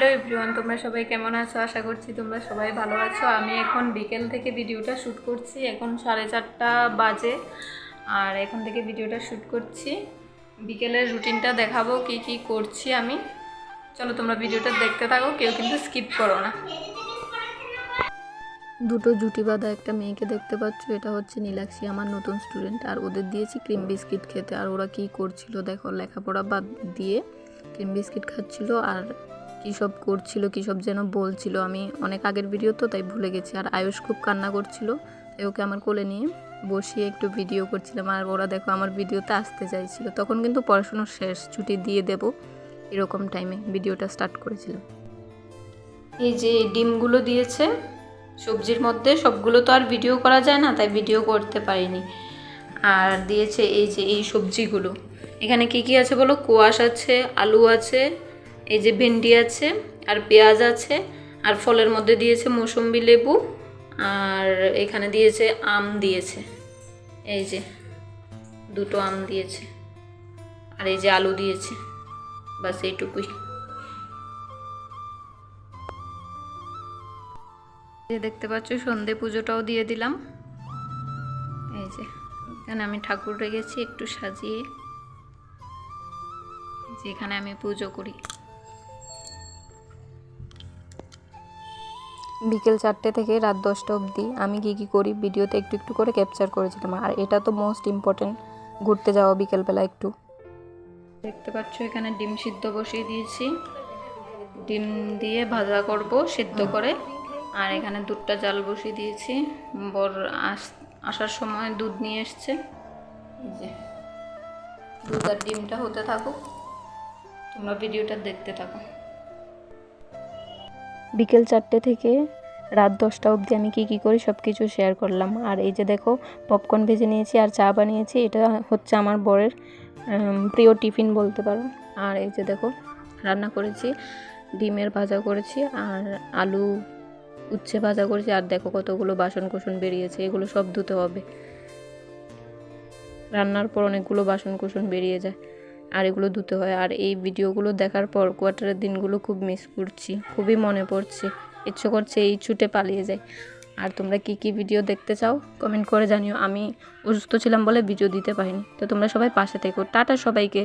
Hello everyone, তোমরা সবাই কেমন আছো? আশা করছি তোমরা সবাই ভালো আছো। আমি এখন বিকেল থেকে ভিডিওটা শ্যুট করছি। এখন সাড়ে চারটা বাজে আর এখন থেকে ভিডিওটা শ্যুট করছি। বিকেলের রুটিনটা দেখাবো কি কি করছি আমি। চলো তোমরা ভিডিওটা দেখতে থাকো, কেউ কিন্তু স্কিপ করো না। দুটো জুটি বাঁধা একটা মেয়েকে দেখতে পাচ্ছ, এটা হচ্ছে নীলাক্ষী, আমার নতুন স্টুডেন্ট আর ওদের দিয়েছি ক্রিম বিস্কিট খেতে। আর ওরা কি করছিল দেখো, লেখাপড়া বাদ দিয়ে ক্রিম বিস্কিট খাচ্ছিল। আর কী সব করছিল, কী সব যেন বলছিল। আমি অনেক আগের ভিডিও তো, তাই ভুলে গেছি। আর আয়ুষ খুব কান্না করছিল, তাই ওকে আমার কোলে নিয়ে বসিয়ে একটু ভিডিও করছিলাম। আর ওরা দেখো আমার ভিডিওতে আসতে চাইছিল। তখন কিন্তু পড়াশুনো শেষ, ছুটি দিয়ে দেব, এরকম টাইমে ভিডিওটা স্টার্ট করেছিলাম এই যে ডিমগুলো দিয়েছে, সবজির মধ্যে সবগুলো তো আর ভিডিও করা যায় না, তাই ভিডিও করতে পারিনি। আর দিয়েছে এই যে এই সবজিগুলো। এখানে কি কি আছে বলো? কোয়াশ আছে, আলু আছে এই যে ভেন্ডি আছে, আর পেঁয়াজ আছে, আর ফলের মধ্যে দিয়েছে মৌসম্বি লেবু, আর এখানে দিয়েছে আম দিয়েছে। এই যে দুটো আম দিয়েছে, আর এই যে আলু দিয়েছে, বাস এইটুকুই। যে দেখতে পাচ্ছ, সন্ধে পুজোটাও দিয়ে দিলাম। এই যে এখানে আমি ঠাকুর রেখেছি একটু সাজিয়ে, যেখানে আমি পুজো করি। বিকেল চারটে থেকে রাত দশটা অবধি আমি কী কী করি ভিডিওতে একটু একটু করে ক্যাপচার করেছিলাম। আর এটা তো মোস্ট ইম্পর্টেন্ট ঘুরতে যাওয়া বিকেলবেলা একটু। দেখতে পাচ্ছ এখানে ডিম সিদ্ধ বসিয়ে দিয়েছি। ডিম দিয়ে ভাজা করব সিদ্ধ করে। আর এখানে দুধটা জাল বসিয়ে দিয়েছি। বর আস আসার সময় দুধ নিয়ে এসছে। যে দুধ আর ডিমটা হতে থাকুক। তোমরা ভিডিওটা দেখতে থাকো। বিকেল চারটে থেকে রাত দশটা অবধি আমি কী কী করি সব কিছু শেয়ার করলাম। আর এই যে দেখো পপকর্ন ভেজে নিয়েছি আর চা বানিয়েছি, এটা হচ্ছে আমার বরের প্রিয় টিফিন বলতে পারো। আর এই যে দেখো, রান্না করেছি, ডিমের ভাজা করেছি আর আলু উচ্ছে ভাজা করেছি। আর দেখো কতগুলো বাসন কোসন বেরিয়েছে, এগুলো সব ধুতে হবে। রান্নার পর অনেকগুলো বাসন কোসন বেরিয়ে যায়। আর এগুলো ধুতে হয়। আর এই ভিডিওগুলো দেখার পর কোয়ার্টারের দিনগুলো খুব মিস করছি। খুবই মনে পড়ছে। ইচ্ছে করছে এই ছুটে পালিয়ে যায় আর তোমরা কি কি ভিডিও দেখতে চাও কমেন্ট করে জানিও। আমি অসুস্থ ছিলাম বলে ভিডিও দিতে পারিনি। তো তোমরা সবাই পাশে থেকো। টাটা সবাইকে।